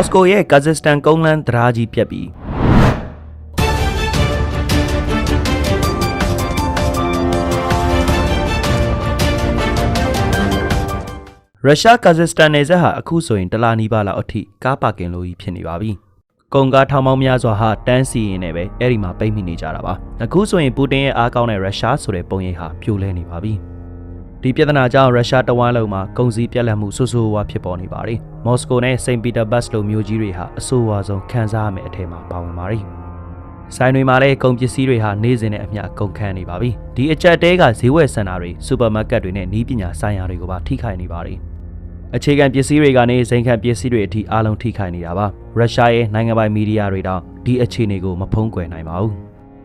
မော်စကိုရဲ့ကာဇက်စတန်ကုန်းလန်းတရာကြီးပြက်ပြီးရုရှားကာဇက်စတန်နယ်စပ်ဟာအခုဆိုရင်တလာနီးပါးလောက်အထိကားပါကင်လိုကြီးဖြစ်နေပါပြီ။ကုန်ကားထောင်ပေါင်းများစွာဟာတန်းစီရင်နဲ့ပဲအဲ့ဒီမှာပိတ်မိနေကြတာပါ။အခုဆိုရင်ပူတင်ရဲ့အားကောင်းတဲ့ရုရှားဆိုတဲ့ပုံရိပ်ဟာပြိုလဲနေပါပြီ။ ဒီပြဿနာကြောင့်ရုရှားတဝမ်းလုံးမှာကုန်စည်ပြက်လက်မှုဆိုးဆိုးဝါးဖြစ်ပေါ်နေပါတယ်။မော်စကိုနဲ့စိန့်ပီတာဘတ်လိုမြို့ကြီးတွေဟာအဆိုးဝါးဆုံးခံစားရမယ့်အထက်မှာပါဝင်ပါတယ်။ဆိုင်တွေမှာလည်းကုန်ပစ္စည်းတွေဟာနေ့စဉ်နဲ့အမျှကုန်ခန်းနေပါပြီ။ဒီအကြက်တဲကဈေးဝယ်စင်တာတွေစူပါမားကတ်တွေနဲ့နီးပညာဆိုင်ရာတွေကိုပါထိခိုက်နေပါတယ်။အခြေခံပစ္စည်းတွေကနေဇိမ်ခံပစ္စည်းတွေအထိအားလုံးထိခိုက်နေတာပါ။ရုရှားရဲ့နိုင်ငံပိုင်မီဒီယာတွေတောင်ဒီအခြေအနေကိုမဖုံးကွယ်နိုင်ပါဘူး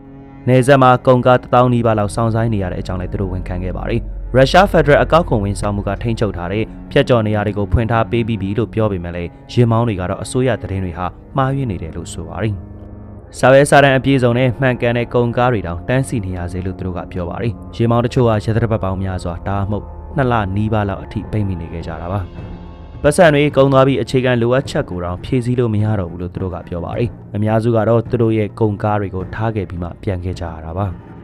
။နေဆက်မှာကုန်ကား1000နီးပါးလောက်စောင့်ဆိုင်းနေရတဲ့အကြောင်းလည်းသူတို့ဝန်ခံခဲ့ပါတယ်။ ရုရှားဖက်ဒရယ်အကောက်ခွန်ဝန်ဆောင်မှုကထိန်းချုပ်ထားတဲ့ဖြတ်ကျော်နေရာတွေကိုဖွင့်ထားပေးပြီးပြီလို့ပြောပေမဲ့လည်းရင်မောင်းတွေကတော့အစိုးရသတင်းတွေဟာမှားယွင်းနေတယ်လို့ဆိုပါတယ်။စာရဲစာတမ်းအပြည့်စုံနဲ့မှန်ကန်တဲ့ကုန်ကားတွေတောင်တန်းစီနေရစေလို့သူတို့ကပြောပါတယ်။ရင်မောင်းတချို့ဟာရသရပတ်ပေါင်းများစွာဒါမှမဟုတ်နှစ်လနီးပါးလောက်အထိပိတ်မိနေခဲ့ကြတာပါ။ပတ်စံတွေကုန်သွားပြီးအခြေခံလိုအပ်ချက်ကိုတော့ဖြည့်ဆည်းလို့မရတော့ဘူးလို့သူတို့ကပြောပါတယ်။အများစုကတော့သူတို့ရဲ့ကုန်ကားတွေကိုထားခဲ့ပြီးမှပြန်ခဲ့ကြရတာပါ။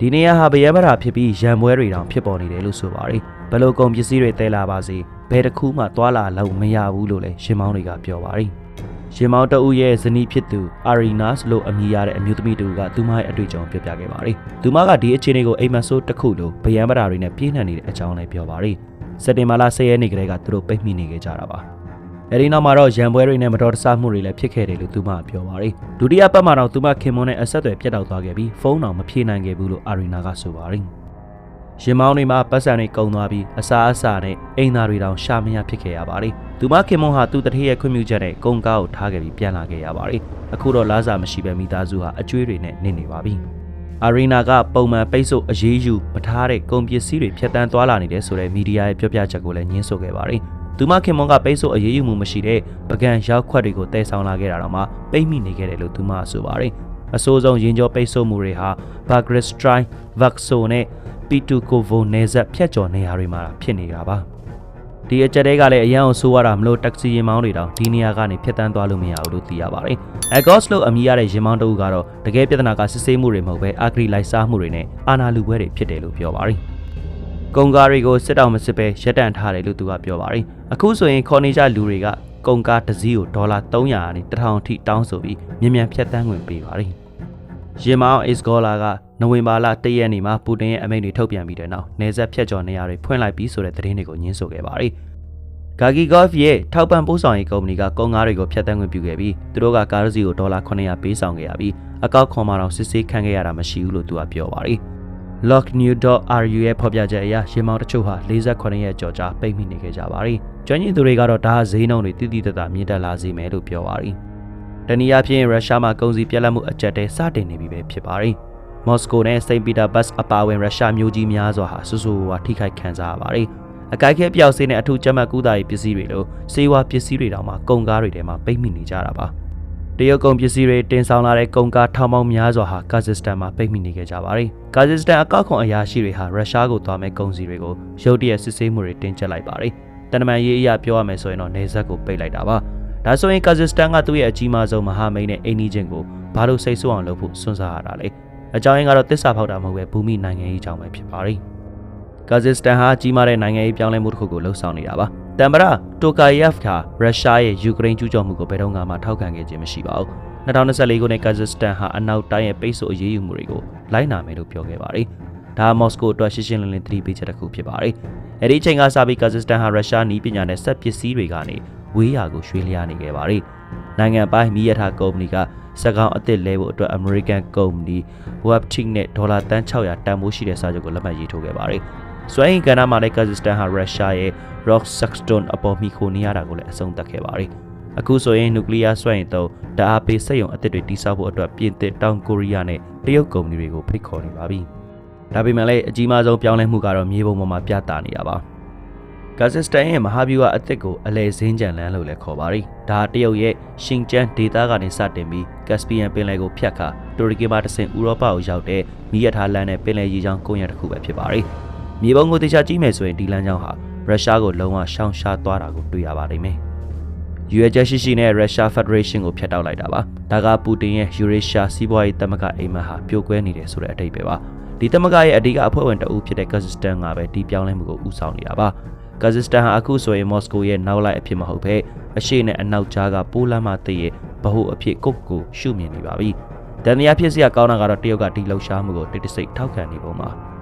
ဒီနေရာဟာဗရဲမရာဖြစ်ပြီးရံပွဲတွေတောင်ဖြစ်ပေါ်နေတယ်လို့ဆိုပါတယ်။ဘယ်လိုကုန်ပစ္စည်းတွေတဲလာပါစေဘယ်တစ်ခုမှသွာလာလို့မရဘူးလို့လည်းရှင်မောင်းတွေကပြောပါတယ်။ရှင်မောင်းတအုပ်ရဲ့ဇနီးဖြစ်သူအာရီနာစ်လို့အမည်ရတဲ့အမျိုးသမီးတူကသူမရဲ့အတွေ့အကြုံပြောပြခဲ့ပါတယ်။သူမကဒီအခြေအနေကိုအိမ်မက်ဆိုးတစ်ခုလိုဗရန်ပရာတွေနဲ့ပြင်းထန်နေတဲ့အကြောင်းလည်းပြောပါတယ်။စက်တင်ဘာလ10ရက်နေ့ကတည်းကသူတို့ပိတ်မိနေခဲ့ကြတာပါ။ အဲဒီနောက်မှာတော့ရန်ပွဲတွေနဲ့မတော်တဆမှုတွေလည်းဖြစ်ခဲ့တယ်လို့သူမကပြောပါတယ်။ဒုတိယပတ်မှာတော့သူမခင်မွန်းနဲ့အဆက်အသွယ်ပြတ်တောက်သွားခဲ့ပြီးဖုန်းတော်မဖြေနိုင်ခဲ့ဘူးလို့အာရီနာကဆိုပါတယ်။ရင်မောင်းတွေမှာပတ်စံတွေကုံသွားပြီးအစာအစာနဲ့အိမ်သားတွေတောင်ရှာမရဖြစ်ခဲ့ရပါတယ်။သူမခင်မွန်းဟာသူ့တတိယခွင့်ပြုချက်နဲ့ကုန်ကားကိုထားခဲ့ပြီးပြန်လာခဲ့ရပါတယ်။အခုတော့လားစာမရှိပဲမိသားစုဟာအကျွေးတွေနဲ့နေနေပါပြီ။အာရီနာကပုံမှန်ပိတ်ဆို့အရေးယူမထားတဲ့ကုန်ပစ္စည်းတွေဖြတ်တန်းသွားလာနေတယ်ဆိုတဲ့မီဒီယာရဲ့ပြောပြချက်ကိုလည်းညှင်းဆိုခဲ့ပါတယ်။ သူမခင်မွန်ကပိတ်ဆို့အရေးယူမှုမရှိတဲ့ပကံရောက်ခွက်တွေကိုတည်ဆောင်လာခဲ့တာတော့မှပိတ်မိနေခဲ့တယ်လို့သူမဆိုပါတယ်။အဆိုးဆုံးရင်ကျော်ပိတ်ဆို့မှုတွေဟာဘာဂရစ်စထရိုင်းဗက်ဆိုနဲ့ပီတူကိုဗိုနေဇက်ဖြတ်ကျော်နေရာတွေမှာဖြစ်နေတာပါ။ဒီအကြက်တွေကလည်းအရန်အောင်ဆိုးရတာမလို့တက္ကစီရင်မောင်းတွေတောင်ဒီနေရာကနေဖြတ်တန်းသွားလို့မရဘူးလို့သိရပါတယ်။ Agos လို့အမည်ရတဲ့ရင်မောင်းတအုပ်ကတော့တကယ်ပြဿနာကစစ်ဆေးမှုတွေမဟုတ်ပဲအာဂရီလိုက်စားမှုတွေနဲ့အာနာလူပွဲတွေဖြစ်တယ်လို့ပြောပါတယ်။ ကုန်ကားတွေကိုစစ်တောင်မစစ်ပဲရက်တန့်ထားတယ်လို့သူကပြောပါတယ်။အခုဆိုရင်ခေါ်နေကြလူတွေကကုန်ကားတစ်စီးကိုဒေါ်လာ300ကနေ1000ထိတောင်းဆိုပြီးမြန်မြန်ဖြတ်တန်းဝင်ပေးပါတယ်။ရင်မောင်း Isgola ကနိုဝင်ဘာလ1ရက်နေ့မှာပူတင်ရဲ့အမိန့်တွေထုတ်ပြန်ပြီးတဲ့နောက်နေဆက်ဖြတ်ကျော်နေရာတွေဖွင့်လိုက်ပြီးဆိုတဲ့သတင်းတွေကိုညှင်းဆိုခဲ့ပါတယ်။ဂါဂီဂေါ့ဖ်ရဲ့ထောက်ပံ့ပို့ဆောင်ရေးကုမ္ပဏီကကုန်ကားတွေကိုဖျက်ဆီးခွင့်ပြုခဲ့ပြီးသူတို့ကကားတစ်စီးကိုဒေါ်လာ900ပေးဆောင်ခဲ့ရပြီးအကောက်ခွန်မှတော့စစ်ဆေးခံခဲ့ရတာမရှိဘူးလို့သူကပြောပါတယ်။ locknew.ru ရဲ့ဖော်ပြချက်အရရေမောင်တချို့ဟာ48ရက်ကြော်ကြာပိတ်မိနေခဲ့ကြပါတယ်။ကျွမ်းကျင်သူတွေကတော့ဒါဟာဈေးနှုန်းတွေတိတိတတ်တာမြင့်တက်လာစေမယ်လို့ပြောပါတယ်။တနည်းအားဖြင့်ရုရှားမှာကုန်စည်ပြက်လက်မှုအကြက်တဲစတင်နေပြီပဲဖြစ်ပါတယ်။မော်စကိုနဲ့စိန့်ပီတာဘတ်စ်အပါအဝင်ရုရှားမြို့ကြီးများစွာဟာဆူဆူဝါထိခိုက်ခံစားရပါတယ်။အကြိုက်ခဲပြောက်ဆေးနဲ့အထူးကျန်းမာကူးတာရေးပစ္စည်းတွေလိုစေဝါပစ္စည်းတွေတောင်မှကုန်ကားတွေထဲမှာပိတ်မိနေကြတာပါ တရုတ်ကုန်ပစ္စည်းတွေတင်ဆောင်လာတဲ့ကုန်ကားထောင်ပေါင်းများစွာဟာကာဇက်စတန်မှာပိတ်မိနေခဲ့ကြပါတယ်ကာဇက်စတန်အကောက်ခွန်အရာရှိတွေဟာရုရှားကိုသွားမဲ့ကုန်စည်တွေကိုရုတ်တရက်စစ်ဆေးမှုတွေတင်ကျပ်လိုက်ပါတယ်တနမန်ရေးအရာပြောရမယ်ဆိုရင်တော့နေဆက်ကိုပိတ်လိုက်တာပါဒါဆိုရင်ကာဇက်စတန်ကသူ့ရဲ့အကြီးမားဆုံးမဟာမိတ်နဲ့အိန္ဒိချင်းကိုဘာလို့စိတ်ဆိုးအောင်လုပ်ဖို့စွန့်စားရတာလဲအကြောင်းရင်းကတော့တစ္ဆာဖောက်တာမဟုတ်ပဲဘူမိနိုင်ငံရေးကြောင့်ပဲဖြစ်ပါတယ်ကာဇက်စတန်ဟာကြီးမားတဲ့နိုင်ငံရေးပြောင်းလဲမှုတစ်ခုကိုလှုပ်ဆောင်နေတာပါ တမ်ပရာတိုကာယက်ဖ်ကရုရှားရဲ့ယူကရိန်းကျူးကျော်မှုကိုဘယ်တော့မှထောက်ခံခဲ့ခြင်းမရှိပါဘူး2024ခုနှစ်ကာဇက်စတန်ဟာအနောက်တိုင်းရဲ့ပိတ်ဆို့အရေးယူမှုတွေကိုလိုက်နာမယ်လို့ပြောခဲ့ပါတယ်ဒါမော်စကိုအတွက်ရှင်းရှင်းလင်းလင်းသတိပေးချက်တစ်ခုဖြစ်ပါတယ်အဲဒီအချိန်ကစပြီးကာဇက်စတန်ဟာရုရှားနီးပညာနဲ့စက်ပစ္စည်းတွေကနေဝေးရာကိုရွှေ့လျားနေခဲ့ပါတယ်နိုင်ငံပိုင်မီယထာကုမ္ပဏီကစက်ကောင်အသစ်လဲဖို့အတွက် American ကုမ္ပဏီ WebTech နဲ့ဒေါ်လာတန်း600တန်ဖိုးရှိတဲ့စာချုပ်ကိုလက်မှတ်ရေးထိုးခဲ့ပါတယ်။ စွမ်းအင်ကဏ္ဍမှာလည်းကာဇက်စတန်ဟာရုရှားရဲ့ Rocksaxton အပေါ်မိခိုနေရတာကိုလည်းအဆုံးသတ်ခဲ့ပါတယ်။အခုဆိုရင်နျူကလ িয়ার စွမ်းအင်သုံးဓာတ်အားပေးစက်ရုံအသစ်တွေတည်ဆောက်ဖို့အတွက်ပြင်သစ်တောင်ကိုရီးယားနဲ့တရုတ်ကုမ္ပဏီတွေကိုဖိတ်ခေါ်နေပါပြီ။ဒါပေမဲ့လည်းအကြီးမားဆုံးပြောင်းလဲမှုကတော့မြေပုံပေါ်မှာပြသနေတာပါ။ကာဇက်စတန်ရဲ့မဟာဗျူဟာအသစ်ကိုအလဲစင်းကြံလန်းလို့လည်းခေါ်ပါတယ်။ဒါတရုတ်ရဲ့ရှင်ကျန်းဒေသကနေစတင်ပြီးကက်စပီယန်ပင်လယ်ကိုဖြတ်ခါတူရကီမှာတဆင့်ဥရောပကိုရောက်တဲ့မီးရထားလမ်းနဲ့ပင်လယ်ရေကြောင်းကုန်ရတစ်ခုပဲဖြစ်ပါတယ်။ မြေပုံကိုတေချာကြည့်မယ်ဆိုရင်ဒီလမ်းကြောင်းဟာရုရှားကိုလုံးဝရှောင်ရှားသွားတာကိုတွေ့ရပါလိမ့်မယ်။ရွေချက်ရှိရှိနဲ့ Russia Federation ကိုဖျက်တောက်လိုက်တာပါဒါကပူတင်ရဲ့ Eurasia စီးပွားရေးသမဂ္ဂအိမ်မက်ဟာပြိုကွဲနေတယ်ဆိုတဲ့အဓိပ္ပာယ်ပါဒီသမဂ္ဂရဲ့အဓိကအဖွဲ့ဝင်တအုပ်ဖြစ်တဲ့ Kazakhstan ကပဲဒီပြောင်းလဲမှုကိုဦးဆောင်နေတာပါကာဇက်စတန်ဟာအခုဆိုရင်မော်စကိုရဲ့နောက်လိုက်အဖြစ်မဟုတ်ဘဲအရှိနဲ့အနောက်ကြားကပိုးလမ်းမတည့်ရဲ့ဗဟုအဖြစ်ကုတ်ကိုရှုမြင်နေပါပြီ။တန်တရားဖြစ်စရာကောင်းတာကတော့တရုတ်ကဒီလှုပ်ရှားမှုကိုတိတ်တဆိတ်ထောက်ခံနေပုံပါ။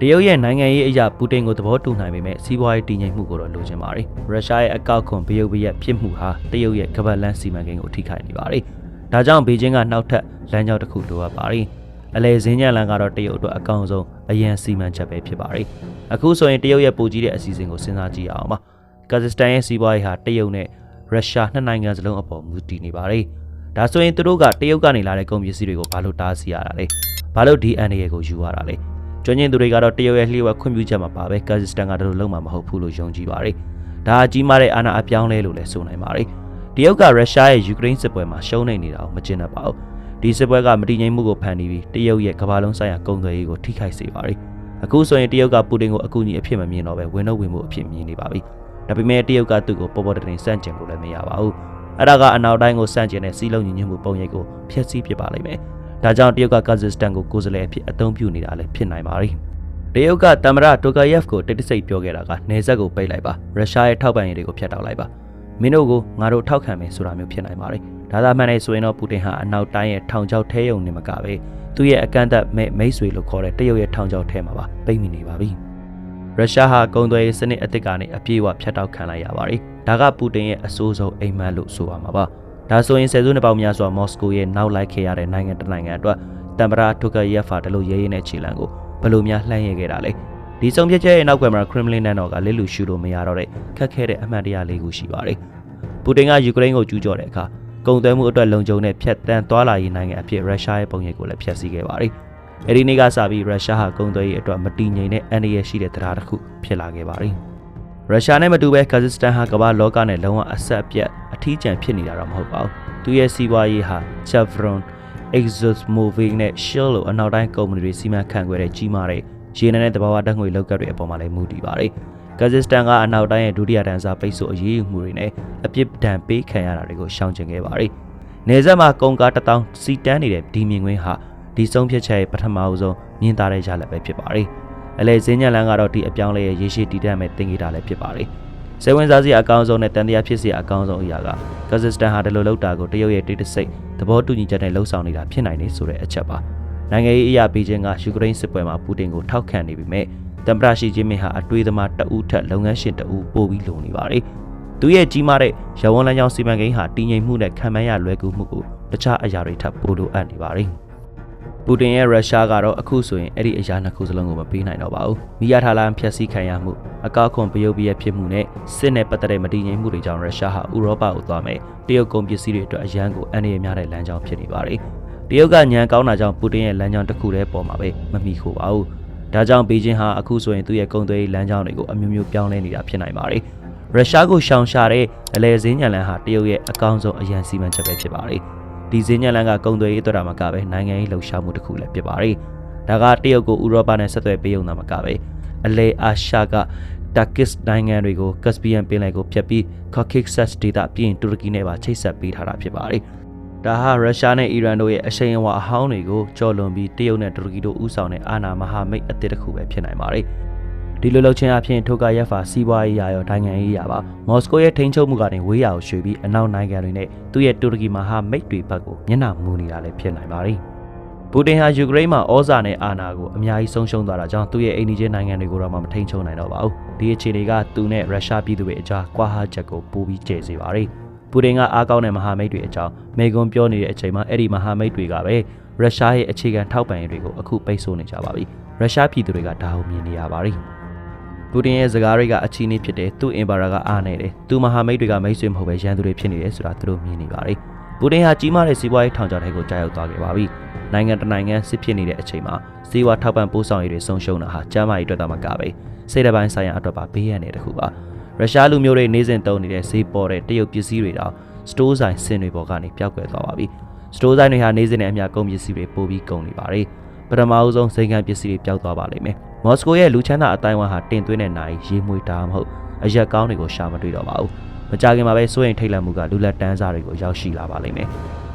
တရုတ်ရဲ့နိုင်ငံရေးအရာပူတင်ကိုသဘောတူနိုင်ပေမဲ့စီးပွားရေးတည်ငြိမ်မှုကိုတော့လိုချင်ပါတယ်။ရုရှားရဲ့အကောက်ခွန်ဘယုတ်ဘရက်ဖြစ်မှုဟာတရုတ်ရဲ့ကပတ်လန်းစီမံကိန်းကိုထိခိုက်နေပါတယ်။ဒါကြောင့်ဘေကျင်းကနောက်ထပ်လမ်းကြောင်းတစ်ခုလိုအပ်ပါတယ်။အလဲစင်းညံလန်ကတော့တရုတ်အတွက်အကောင်းဆုံးအရန်စီမံချက်ပဲဖြစ်ပါတယ်။အခုဆိုရင်တရုတ်ရဲ့ပိုကြီးတဲ့အစီအစဉ်ကိုစဉ်းစားကြည့်အောင်ပါ။ကာဇက်စတန်ရဲ့စီးပွားရေးဟာတရုတ်နဲ့ရုရှားနှစ်နိုင်ငံစလုံးအပေါ်မူတည်နေပါတယ်။ဒါဆိုရင်သူတို့ကတရုတ်ကနေလာတဲ့ကုန်ပစ္စည်းတွေကိုဘာလို့တားဆီးရတာလဲ။ဘာလို့ဒီအန်ဒီရဲ့ကိုယူရတာလဲ။ ကျွမ်းကျင်သူတွေကတော့တရုတ်ရဲ့လျှို့ဝှက်ခွင့်ပြုချက်မှာပါပဲကာဇက်စတန်ကဒါလိုလုံးမှာမဟုတ်ဘူးလို့ယုံကြည်ပါတယ်။ဒါအကြီးမားတဲ့အာဏာအပြောင်းလဲလို့လည်းဆိုနိုင်ပါတယ်။တရုတ်ကရုရှားရဲ့ယူကရိန်းစစ်ပွဲမှာရှုံးနေနေတာကိုမကျင်တတ်ပါဘူး။ဒီစစ်ပွဲကမတည်ငြိမ်မှုကိုဖန်တီးပြီးတရုတ်ရဲ့ကမ္ဘာလုံးဆိုင်ရာကုန်သွယ်ရေးကိုထိခိုက်စေပါတယ်။အခုဆိုရင်တရုတ်ကပူတင်ကိုအကူအညီအဖြစ်မမြင်တော့ပဲဝင်တော့ဝင်မှုအဖြစ်မြင်နေပါပြီ။ဒါပေမဲ့တရုတ်ကသူ့ကိုပေါ်ပေါ်တင်တင်စန့်ကျင်လို့လည်းမရပါဘူး။အဲ့ဒါကအနောက်တိုင်းကိုစန့်ကျင်တဲ့စီးလုံးညီညွတ်မှုပုံရိပ်ကိုဖျက်ဆီးပစ်ပါလိမ့်မယ်။ ဒါကြောင့်တရုတ်ကကာဇက်စတန်ကိုကိုယ်စားလှယ်အဖြစ်အသုံးပြုနေတာလည်းဖြစ်နိုင်ပါတယ်။တရုတ်ကတမရတိုကာယက်ဖ်ကိုတိတ်တဆိတ်ပြောခဲ့တာကနေဆက်ကိုပိတ်လိုက်ပါရုရှားရဲ့ထောက်ပံ့ရေးတွေကိုဖျက်တောက်လိုက်ပါမင်းတို့ကိုငါတို့ထောက်ခံမယ်ဆိုတာမျိုးဖြစ်နိုင်ပါတယ်ဒါသာမှန်နေဆိုရင်တော့ပူတင်ဟာအနောက်တိုင်းရဲ့ထောင်ချောက်ထဲယုံနေမှာကပဲသူ့ရဲ့အကန့်အသတ်မဲ့မိတ်ဆွေလို့ခေါ်တဲ့တရုတ်ရဲ့ထောင်ချောက်ထဲမှာပါပိတ်မိနေပါပြီရုရှားဟာကုန်သွယ်ရေးစနစ်အသစ်ကနေအပြည့်အဝဖျက်တောက်ခံလိုက်ရပါတယ်ဒါကပူတင်ရဲ့အဆိုးဆုံးအိမ်မက်လို့ဆိုရမှာပါ ဒါဆိုရင်ဆယ်စုနှစ်ပေါင်းများစွာမော်စကိုရဲ့နောက်လိုက်ခဲ့ရတဲ့နိုင်ငံတစ်နိုင်ငံအတွက်တမ်ပရာတိုကာယက်ဖာတလို့ရဲရဲနဲ့ခြေလံကိုဘယ်လိုများလှမ်းရခဲ့တာလဲဒီဆုံးဖြတ်ချက်ရဲ့နောက်ကွယ်မှာခရမ်လင်နန်တော်ကလက်လူရှူလို့မရတော့တဲ့ခက်ခဲတဲ့အမှန်တရားလေးခုရှိပါတယ်ပူတင်ကယူကရိန်းကိုကျူးကျော်တဲ့အခါကုန်သွယ်မှုအတွက်လုံခြုံတဲ့ဖြတ်တန်းသွားလာရေးနိုင်ငံအဖြစ်ရုရှားရဲ့ပုံရိပ်ကိုလည်းဖျက်ဆီးခဲ့ပါတယ်။အဲဒီနေ့ကစပြီးရုရှားဟာကုန်သွယ်ရေးအတွက်မတည်ငြိမ်တဲ့အန္တရာယ်ရှိတဲ့တရားတစ်ခုဖြစ်လာခဲ့ပါတယ်။ရုရှားနဲ့မတူဘဲကာဇက်စတန်ဟာကမ္ဘာလောကနဲ့လုံးဝအဆက်အပြတ်အ ထီးကျန်ဖြစ်နေတာတော့မဟုတ်ပါဘူး။သူရဲ့စီးပွားရေးဟာ Chevron, ExxonMobil နဲ့ Shell လိုအနောက်တိုင်းကုမ္ပဏီတွေစီမံခန့်ခွဲတဲ့ကြီးမားတဲ့ရေနံနဲ့တဘာဝဓာတ်ငွေလောက်ကပ်တွေအပေါ်မှာလည်းမူတည်ပါတယ်။ကာဇက်စတန်ကအနောက်တိုင်းရဲ့ဒုတိယတန်းစားပိတ်ဆို့အရေးယူမှုတွေနဲ့အပြစ်ဒဏ်ပေးခံရတာတွေကိုရှောင်ကျဉ်ခဲ့ပါတယ်။နေဆက်မှာကုန်ကားတစ်တောင်းစီတန်းနေတဲ့ဒီမြင်ကွင်းဟာဒီဆုံးဖြတ်ချက်ရဲ့ပထမအဆုံးမြင်သာတဲ့ရလဒ်ပဲဖြစ်ပါတယ်။အလဲစင်းညံလန်းကတော့ဒီအပြောင်းလဲရဲ့ရေရှည်တည်တတ်မဲ့တင်ကြတာလည်းဖြစ်ပါတယ်။ စေဝင်စားစရာအကောင်းဆုံးနဲ့တန်တရားဖြစ်စရာအကောင်းဆုံးအရာကကာဇက်စတန်ဟာဒီလိုလောက်တာကိုတရုတ်ရဲ့တိတ်တဆိတ်သဘောတူညီချက်နဲ့လှုံ့ဆော်နေတာဖြစ်နိုင်တယ်ဆိုတဲ့အချက်ပါ။နိုင်ငံရေးအရာပေးခြင်းကယူကရိန်းစစ်ပွဲမှာပူတင်ကိုထောက်ခံနေပြီမဲ့တမ်ပရာရှိချင်းမင်းဟာအတွေးသမားတဦးထက်လုပ်ငန်းရှင်တဦးပို့ပြီးလုံနေပါတယ်။သူရဲ့ကြီးမားတဲ့ရဝန်းလမ်းကြောင်းစီမံကိန်းဟာတည်ငြိမ်မှုနဲ့ခံမှန်းရလွယ်ကူမှုကိုတခြားအရာတွေထပ်ပို့လိုအပ်နေပါတယ်။ ပူတင်ရဲ့ရုရှားကတော့အခုဆိုရင်အဲ့ဒီအရာနှစ်ခုစလုံးကိုမပေးနိုင်တော့ပါဘူး။မိရထားလန်ဖျက်ဆီးခံရမှုအကောက်ခွန်ပယုတ်ပြည့်ဖြစ်မှုနဲ့စစ်နဲ့ပတ်သက်တဲ့မတည်ငြိမ်မှုတွေကြောင့်ရုရှားဟာဥရောပကိုသွားမယ်။တရုတ်ကုန်ပစ္စည်းတွေအတွက်အရန်ကိုအန္တရာယ်များတဲ့လမ်းကြောင်းဖြစ်နေပါတယ်။တရုတ်ကညံကောင်းတာကြောင့်ပူတင်ရဲ့လမ်းကြောင်းတစ်ခုတည်းပေါ်မှာပဲမမိခိုပါဘူး။ဒါကြောင့်ဘေကျင်းဟာအခုဆိုရင်သူ့ရဲ့ကုန်သွယ်ရေးလမ်းကြောင်းတွေကိုအမျိုးမျိုးပြောင်းလဲနေတာဖြစ်နိုင်ပါတယ်။ရုရှားကိုရှောင်ရှာတဲ့အလဲစင်းညံလန်ဟာတရုတ်ရဲ့အကောင်းဆုံးအရန်စီမံချက်ပဲဖြစ်ပါတယ်။ ဒီစင်းညံလန်ကကုန်သွယ်ရေးအတွက်တာမကပဲနိုင်ငံရေးလှုပ်ရှားမှုတစ်ခုလည်းဖြစ်ပါတယ်။ဒါကတရုတ်ကိုဥရောပနဲ့ဆက်သွယ်ပေးုံတာမကပဲအလဲအာရှကတာကစ်နိုင်ငံတွေကိုကက်စပီယန်ပင်လယ်ကိုဖျက်ပြီး Caucasus ဒေသပြင်တူရကီနဲ့ပါချိတ်ဆက်ပေးထားတာဖြစ်ပါတယ်။ဒါဟာရုရှားနဲ့အီရန်တို့ရဲ့အရှိန်အဝါအဟောင်းတွေကိုကြော်လွန်ပြီးတရုတ်နဲ့တူရကီတို့ဦးဆောင်တဲ့အာဏာမဟာမိတ်အသစ်တစ်ခုပဲဖြစ်နိုင်ပါတယ်။ ဒီလိုလှုပ်ခြင်းအဖြစ်ထိုကာရက်ဖာစီးပွားရေးရာရောနိုင်ငံရေးရာပါမော်စကိုရဲ့ထိန်းချုပ်မှုကနေဝေးရာကိုရွှေ့ပြီးအနောက်နိုင်ငံတွေနဲ့သူ့ရဲ့တူရကီမဟာမိတ်တွေဘက်ကိုမျက်နှာမူနေတာလည်းဖြစ်နိုင်ပါတယ်။ပူတင်ဟာယူကရိန်းမှာဩဇာနဲ့အာဏာကိုအများကြီးဆုံးရှုံးသွားတာကြောင့်သူ့ရဲ့အိမ်နီးချင်းနိုင်ငံတွေကိုတော့မှမထိန်ချုံနိုင်တော့ပါဘူး။ဒီအခြေအနေကသူနဲ့ရုရှားပြည်သူတွေအကြားကွာဟချက်ကိုပိုပြီးကျယ်စေပါတယ်။ပူတင်ကအားကောင်းတဲ့မဟာမိတ်တွေအကြောင်းမေကွန်ပြောနေတဲ့အချိန်မှာအဲ့ဒီမဟာမိတ်တွေကပဲရုရှားရဲ့အခြေခံထောက်ပံ့ရေးတွေကိုအခုပိတ်ဆို့နေကြပါပြီ။ရုရှားပြည်သူတွေကဒါကိုမြင်နေရပါတယ်။ ပူတင်ရဲ့စကားတွေကအချီးနှီးဖြစ်တယ်သူ့အင်ပါယာကအားနေတယ်သူမဟာမိတ်တွေကမိတ်ဆွေမဟုတ်ပဲရန်သူတွေဖြစ်နေတယ်ဆိုတာသူတို့မြင်နေပါတယ်ပူတင်ဟာကြီးမားတဲ့စီးပွားရေးထောင်ချောက်ထဲကိုကြာရောက်သွားခဲ့ပါပြီနိုင်ငံတနိုင်ငံစစ်ဖြစ်နေတဲ့အချိန်မှာစီးပွားထောက်ပံ့ပို့ဆောင်ရေးတွေဆုံးရှုံးတာဟာကျန်းမာရေးအတွက်သာမကပဲစိတ်တပိုင်းဆိုင်ရာအတွက်ပါဘေးရန်တဲ့တစ်ခုပါရုရှားလူမျိုးတွေနေစဉ်တုံးနေတဲ့ဈေးပေါ်တဲ့တရုတ်ပစ္စည်းတွေတော့စတိုးဆိုင်စင်တွေပေါ်ကနေပျောက်ကွယ်သွားပါပြီစတိုးဆိုင်တွေဟာနေစဉ်နဲ့အမျှကုန်ပစ္စည်းတွေပိုပြီးကုန်နေပါတယ် ပထမအဦးဆုံးစိန်ခံပစ္စည်းတွေပျောက်သွားပါလိမ့်မယ်မော်စကိုရဲ့လူချမ်းသာအတိုင်းဝမ်ဟာတင်သွင်းတဲ့နိုင်ရေမွေတာမဟုတ်အရက်ကောင်းတွေကိုရှာမတွေ့တော့ပါဘူးမကြခင်မှာပဲစိုးရင်ထိတ်လန့်မှုကလူလက်တန်းစားတွေကိုရောက်ရှိလာပါလိမ့်မယ်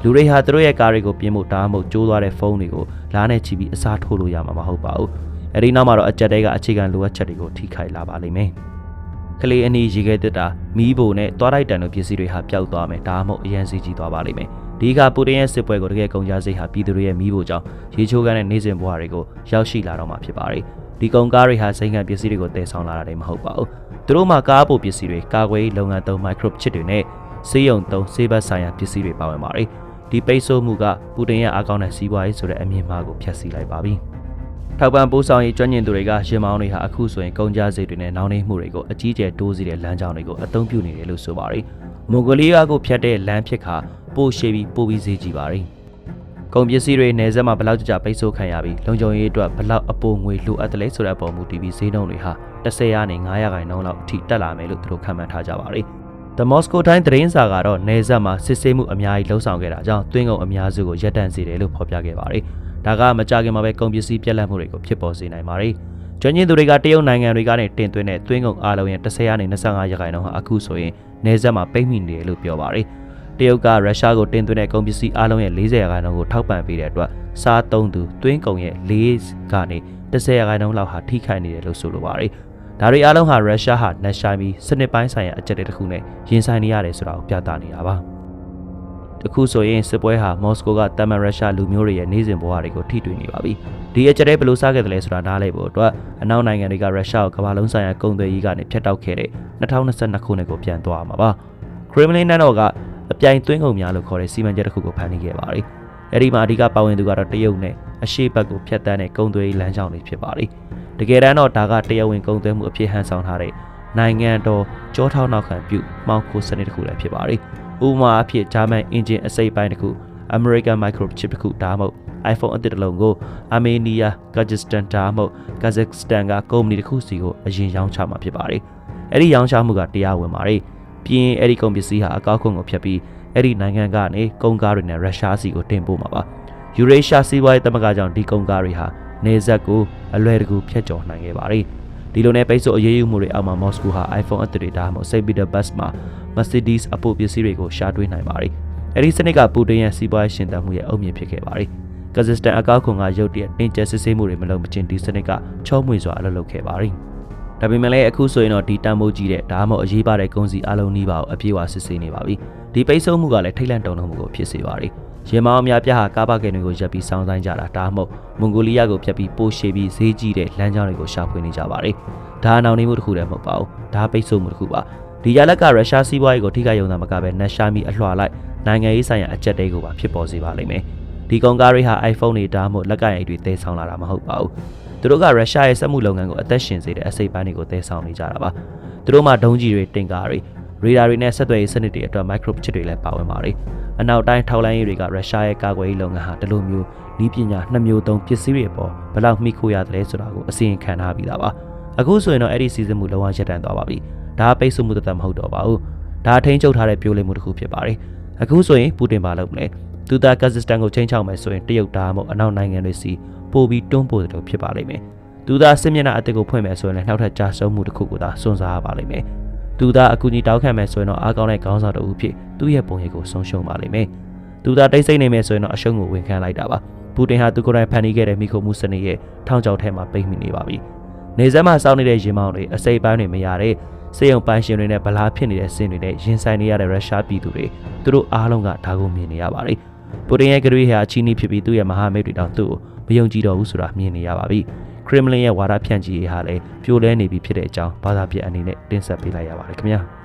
လူတွေဟာသူတို့ရဲ့ကားတွေကိုပြင်ဖို့ဒါမှမဟုတ်ကျိုးသွားတဲ့ဖုန်းတွေကိုလားနဲ့ချီပြီးအစားထိုးလို့ရမှာမဟုတ်ပါဘူးအဲဒီနောက်မှာတော့အကြက်တဲကအခြေခံလိုအပ်ချက်တွေကိုထိခိုက်လာပါလိမ့်မယ် ကလေးအနီးရေခဲတက်တာမီးဘိုနဲ့သွားတိုက်တန်တို့ပစ္စည်းတွေဟာပျောက်သွားမယ်ဒါမှမဟုတ်အရန်စီကြီးသွားပါလိမ့်မယ်ဒီကပူတင်ရဲ့စစ်ပွဲကိုတကယ်ကုန်ကြစိတ်ဟာပြည်သူတွေရဲ့မီးဘိုကြောင့်ရေချိုးကန်းတဲ့နေစဉ်ဘဝတွေကိုရောက်ရှိလာတော့မှာဖြစ်ပါတယ်ဒီကုန်ကားတွေဟာစိန်ခံပစ္စည်းတွေကိုတည်ဆောင်လာတာတွေမဟုတ်ပါဘူးသူတို့မှာကားပို့ပစ္စည်းတွေကာကွယ်ရေးလုပ်ငန်းသုံး micro chip တွေနဲ့စေးရုံသုံးစေးဘက်ဆိုင်ရာပစ္စည်းတွေပါဝင်ပါတယ်ဒီပိတ်ဆို့မှုကပူတင်ရဲ့အကောင့်နဲ့စီးပွားရေးဆိုတဲ့အမြင်မှားကိုဖျက်ဆီးလိုက်ပါပြီ ထောက်ပံ့ပို့ဆောင်ရေးကျွမ်းကျင်သူတွေကရှင်မောင်းတွေဟာအခုဆိုရင်ကုန်ကြစိတ်တွေနဲ့နောင်နှိမ့်မှုတွေကိုအကြီးကျယ်တိုးစီတဲ့လမ်းကြောင်းတွေကိုအသုံးပြုနေတယ်လို့ဆိုပါတယ်မွန်ဂိုလီးယားကိုဖျက်တဲ့လမ်းဖြစ်ခါပို့ရှေးပြီးပို့ပြီးဈေးကြီးပါတယ်ကုန်ပစ္စည်းတွေနယ်စပ်မှာဘယ်လောက်ကြကြပိတ်ဆို့ခံရပြီးလုံခြုံရေးအတွက်ဘယ်လောက်အပိုငွေလိုအပ်တယ်လဲဆိုတဲ့အပေါ်မူတည်ပြီးဈေးနှုန်းတွေဟာ10ရာနေ900ခိုင်နှုန်းလောက်အထိတက်လာမယ်လို့သူတို့ခန့်မှန်းထားကြပါတယ်။ The Moscow Times သတင်းစာကတော့နယ်စပ်မှာစစ်ဆေးမှုအများကြီးလှုံ့ဆော်ခဲ့တာကြောင့်တွင်းကုန်အများစုကိုရပ်တန့်စေတယ်လို့ဖော်ပြခဲ့ပါတယ်။ ဒါကမကြခင်မှာပဲကုန်ပစ္စည်းပြက်လက်မှုတွေကိုဖြစ်ပေါ်စေနိုင်ပါတယ်။ကျွမ်းကျင်သူတွေကတရုတ်နိုင်ငံတွေကနေတင်သွင်းတဲ့တွင်းကုန်အားလုံးရဲ့10ရာနေ25ရာခိုင်နှုန်းဟာအခုဆိုရင်နယ်စပ်မှာပိတ်မိနေတယ်လို့ပြောပါတယ်။တရုတ်ကရုရှားကိုတင်သွင်းတဲ့ကုန်ပစ္စည်းအားလုံးရဲ့40ရာခိုင်နှုန်းကိုထောက်ပံ့ပေးတဲ့အတွက်စားသုံးသူတွင်းကုန်ရဲ့4ကနေ10ရာခိုင်နှုန်းလောက်ဟာထိခိုက်နေတယ်လို့ဆိုလိုပါတယ်။ဒါတွေအားလုံးဟာရုရှားဟာနှက်ရှိုင်းပြီးစနစ်ပိုင်းဆိုင်ရာအကြက်တွေတစ်ခုနဲ့ရင်ဆိုင်နေရတယ်ဆိုတာကိုပြသနေတာပါ။ တခုဆိုရင်စစ်ပွဲဟာမော်စကိုကတမန်ရုရှားလူမျိုးတွေရဲ့နေစဉ်ဘဝတွေကိုထိတွေ့နေပါပြီ။ဒီအကြက်တွေဘယ်လိုစားခဲ့တယ်လဲဆိုတာနားလည်ဖို့အတွက်အနောက်နိုင်ငံတွေကရုရှားကိုကမ္ဘာလုံးဆိုင်ရာကုန်သွယ်ရေးကနေဖျက်တောက်ခဲ့တဲ့2022ခုနှစ်ကိုပြန်သွားမှာပါ။ Kremlin နဲ့တော့ကအပြိုင်သွင်းကုန်များလို့ခေါ်တဲ့စီမံချက်တစ်ခုကိုဖန်တီးခဲ့ပါတယ်။အဲဒီမှာအဓိကပါဝင်သူကတော့တရုတ်နဲ့အရှေ့ဘက်ကိုဖျက်ဆီးတဲ့ကုန်သွယ်ရေးလမ်းကြောင်းတွေဖြစ်ပါတယ်။တကယ်တမ်းတော့ဒါကတရားဝင်ကုန်သွယ်မှုအဖြစ်ဟန်ဆောင်ထားတဲ့နိုင်ငံတော်ကြောထောက်နောက်ခံပြုမှောင်ခိုစနစ်တစ်ခုလည်းဖြစ်ပါတယ်။ ဥပမာအဖြစ်ဂျာမန်အင်ဂျင်အစိပ်ပိုင်းတစ်ခု American microchip တစ်ခုဒါမှမဟုတ် iPhone အသစ်တစ်လုံးကိုအာမေးနီးယား၊ကာဂျစ်စတန်ဒါမှမဟုတ်ကာဇက်စတန်ကကုမ္ပဏီတစ်ခုစီကိုအရင်ရောင်းချမှာဖြစ်ပါတယ်။အဲ့ဒီရောင်းချမှုကတရားဝင်ပါတယ်။ပြီးရင်အဲ့ဒီကုန်ပစ္စည်းဟာအကောက်ခွန်ကိုဖျက်ပြီးအဲ့ဒီနိုင်ငံကနေကုန်ကားတွေနဲ့ရုရှားစီကိုတင်ပို့မှာပါ။ယူရေးရှားစီးပွားရေးသမဂ္ဂကြောင့်ဒီကုန်ကားတွေဟာနေဆက်ကိုအလွယ်တကူဖျက်ကျော်နိုင်ခဲ့ပါတယ်။ဒီလိုနဲ့ပိတ်ဆို့အရေးယူမှုတွေအောက်မှာမော်စကိုဟာ iPhone အသစ်တွေဒါမှမဟုတ် St. Petersburg မှာ Mercedes အပိုပစ္စည်းတွေကိုရှာတွေ့နိုင်ပါတယ်။အဲဒီစနစ်ကပူတင်ရဲ့စီးပွားရေးရှင်သန်မှုရဲ့အုတ်မြစ်ဖြစ်ခဲ့ပါတယ်။ကာဇက်စတန်အကောက်ခွန်ကရုတ်တရက်တင်ကျစစ်ဆေးမှုတွေမလုပ်မချင်းဒီစနစ်ကချောမွေစွာအလုပ်လုပ်ခဲ့ပါတယ်။ဒါပေမဲ့လည်းအခုဆိုရင်တော့ဒီတန်မိုးကြီးတဲ့ဒါမှမဟုတ်အရေးပါတဲ့ကုန်စည်အလုံးနှီးပါကိုအပြည့်အဝစစ်ဆေးနေပါပြီ။ဒီပိတ်ဆို့မှုကလည်းထိတ်လန့်တုန်လှုပ်မှုကိုဖြစ်စေပါတယ်။ရင်မောင်းအများပြားဟာကားပါကင်တွေကိုရပ်ပြီးစောင်းဆိုင်ကြတာဒါမှမဟုတ်မွန်ဂိုလီးယားကိုဖြတ်ပြီးပိုရှေပြီးဈေးကြီးတဲ့လမ်းကြောင်းတွေကိုရှာဖွေနေကြပါတယ်။ဒါအနောက်နေမှုတစ်ခုတည်းမဟုတ်ပါဘူး။ဒါပိတ်ဆို့မှုတစ်ခုပါ။ ဒီရလက်ကရုရှားစီးပွားရေးကိုထိခိုက်ရုံသာမကပဲနက်ရှာမီအလှော်လိုက်နိုင်ငံရေးဆိုင်ရာအကြက်တဲကိုပါဖြစ်ပေါ်စေပါလိမ့်မယ်။ဒီကောင်ကားတွေဟာ iPhone တွေဒါမှမဟုတ်လက်ကင်အိတ်တွေသယ်ဆောင်လာတာမဟုတ်ပါဘူး။သူတို့ကရုရှားရဲ့စက်မှုလုပ်ငန်းကိုအသက်ရှင်စေတဲ့အစိပ်ပိုင်းတွေကိုသယ်ဆောင်နေကြတာပါ။သူတို့မှာဒုံးကြီးတွေတင်ကားတွေရေဒါတွေနဲ့ဆက်သွယ်ရေးစနစ်တွေအတွက် microchip တွေလည်းပါဝင်ပါတယ်။အနောက်တိုင်းထောက်လိုင်းရေးတွေကရုရှားရဲ့ကာကွယ်ရေးလုပ်ငန်းဟာဒီလိုမျိုးဤပညာနှစ်မျိုးသုံးပစ္စည်းတွေပေါ်ဘယ်လောက်မိခိုးရတယ်လဲဆိုတာကိုအစီရင်ခံထားပြီးသားပါ။အခုဆိုရင်တော့အဲ့ဒီစီစဉ်မှုလုံးဝရပ်တန့်သွားပါပြီ။ ဒါပိတ်ဆို့မှုတသက်မဟုတ်တော့ပါဘူး။ဒါထိန်းချုပ်ထားတဲ့ပြိုးလိမ်မှုတစ်ခုဖြစ်ပါတယ်။အခုဆိုရင်ပူတင်ပါလုပ်မလဲ။သူသားကာဇက်စတန်ကိုချိန်ချောက်မယ်ဆိုရင်တရုတ်ဒါမှမဟုတ်အနောက်နိုင်ငံတွေစီပို့ပြီးတွန်းပို့တယ်လို့ဖြစ်ပါလိမ့်မယ်။သူသားစစ်မျက်နှာအစ်စ်ကိုဖွင့်မယ်ဆိုရင်လည်းနောက်ထပ်ကြာဆုံးမှုတစ်ခုကိုသာစွန့်စားရပါလိမ့်မယ်။သူသားအကူအညီတောင်းခံမယ်ဆိုရင်တော့အားကောင်းတဲ့ခေါင်းဆောင်တစ်ဦးဖြစ်သူ့ရဲ့ပုံရိပ်ကိုဆုံးရှုံးပါလိမ့်မယ်။သူသားတိတ်ဆိတ်နေမယ်ဆိုရင်တော့အရှုံးကိုဝန်ခံလိုက်တာပါ။ပူတင်ဟာသူကိုယ်တိုင်ဖန်တီးခဲ့တဲ့မိခိုမှုစနစ်ရဲ့ထောင်ချောက်ထဲမှာပိတ်မိနေပါပြီ။နေစမ်းမှာစောင့်နေတဲ့ရင်မောင်းတွေအစိပ်ပိုင်းတွေမရတဲ့ စေယုံပိုင်းရှင်တွေနဲ့ဗလားဖြစ်နေတဲ့စင်တွေနဲ့ရင်ဆိုင်နေရတဲ့ရုရှားပြည်သူတွေသူတို့အားလုံးကဒါကိုမြင်နေရပါတယ်။ပူတင်ရဲ့ကြွေးဟာချီနီဖြစ်ပြီးသူ့ရဲ့မဟာမိတ်တွေတောင်သူ့ကိုမယုံကြည်တော့ဘူးဆိုတာမြင်နေရပါပြီ။ခရမလင်ရဲ့ဝါဒဖြန့်ချီရေးဟာလည်းပြိုလဲနေပြီဖြစ်တဲ့အကြောင်းဘာသာပြအနေနဲ့တင်ဆက်ပေးလိုက်ရပါတယ်ခင်ဗျာ။